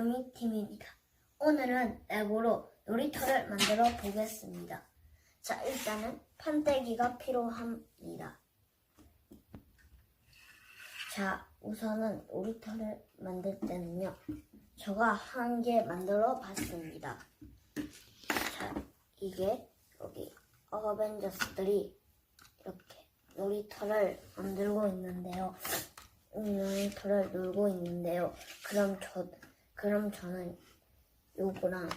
루미팀입니다. 오늘은 레고로 놀이터를 만들어 보겠습니다. 자, 일단은 판때기가 필요합니다. 자, 우선은 놀이터를 만들 때는요, 제가 한 개 만들어 봤습니다. 자, 이게 여기 어벤져스들이 이렇게 놀이터를 만들고 있는데요. 음, 놀이터를 놀고 있는데요. 그럼 저, 그럼 저는 요거랑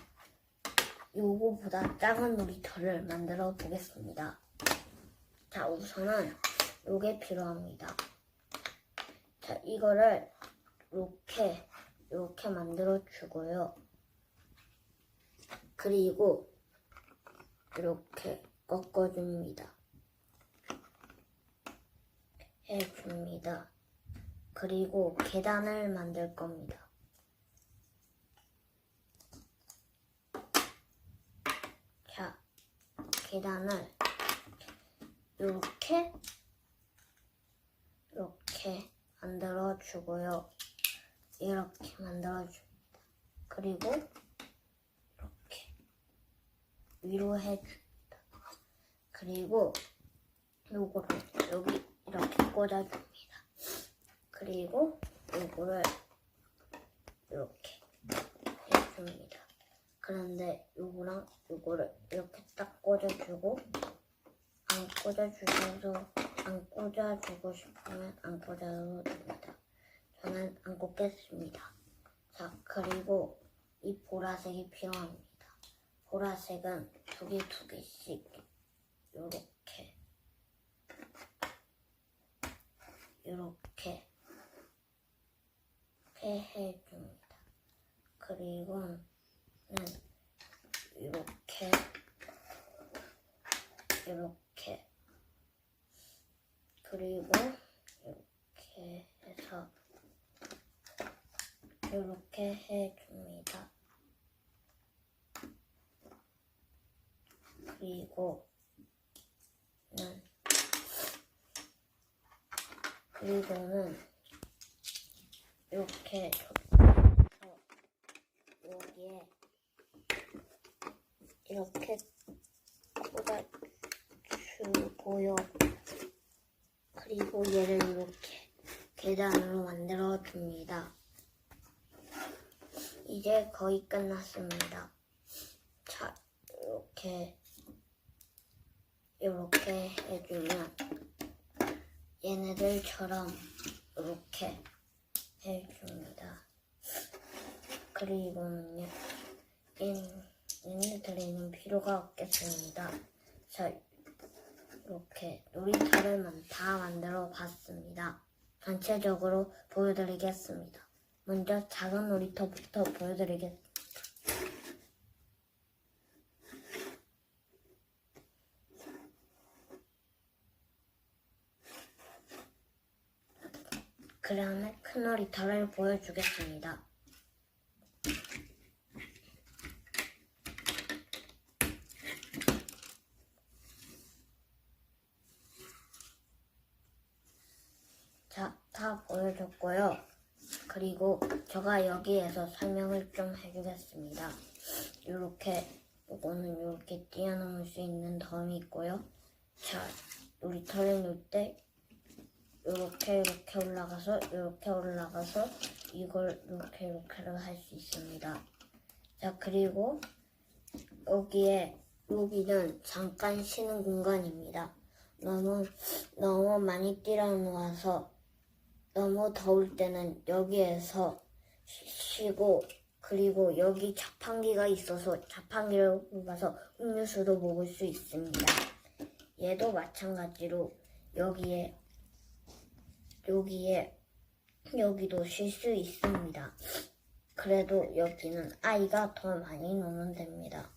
요거보다 작은 놀이터를 만들어 보겠습니다. 자, 우선은 요게 필요합니다. 자, 이거를 이렇게 이렇게 만들어 주고요. 그리고 이렇게 꺾어줍니다. 해줍니다. 그리고 계단을 만들 겁니다. 자, 계단을 이렇게 이렇게 만들어 주고요. 이렇게 만들어 줍니다. 그리고 이렇게 위로 해줍니다. 그리고 요거를 여기 이렇게 꽂아줍니다. 그리고 요거를 이렇게 해줍니다. 그런데 요거랑 요거를 이렇게 딱 꽂아주고 안 꽂아주셔서 안 꽂아주고 싶으면 안 꽂아도 됩니다. 저는 안 꽂겠습니다. 자 그리고 이 보라색이 필요합니다. 보라색은 두 개 두 개씩 요렇게 요렇게 해줍니다. 그리고는 이렇게. 이렇게. 그리고 이렇게 해서 이렇게 해줍니다. 그리고 는 그리고는 이렇게 해서 여기에 이렇게 꽂아주고요. 그리고 얘를 이렇게 계단으로 만들어 줍니다. 이제 거의 끝났습니다. 자, 이렇게 이렇게 해주면 얘네들처럼 이렇게 해줍니다. 그리고는요, 필요가 없겠습니다. 자, 이렇게 놀이터를 다 만들어 봤습니다. 전체적으로 보여드리겠습니다. 먼저 작은 놀이터부터 보여드리겠습니다. 그 다음에 큰 놀이터를 보여주겠습니다. 자, 다 보여줬고요. 그리고 제가 여기에서 설명을 좀 해주겠습니다. 이렇게 이거는 이렇게 뛰어넘을 수 있는 덤이 있고요. 자, 놀이터를 놓을 때 이렇게 이렇게 올라가서 이렇게 올라가서 이걸 이렇게 이렇게를 할 수 있습니다. 자, 그리고 여기에 여기는 잠깐 쉬는 공간입니다. 너무 너무 많이 뛰어놓아서 너무 더울 때는 여기에서 쉬- 쉬고 그리고 여기 자판기가 있어서 자판기를 뽑아서 음료수도 먹을 수 있습니다. 얘도 마찬가지로 여기에 여기에 여기도 쉴 수 있습니다. 그래도 여기는 아이가 더 많이 노는 데입니다.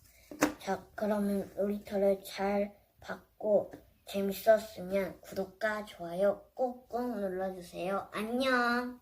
자, 그러면 놀이터를 잘 봤고 재밌었으면 구독과 좋아요 꾹꾹 눌러주세요. 안녕!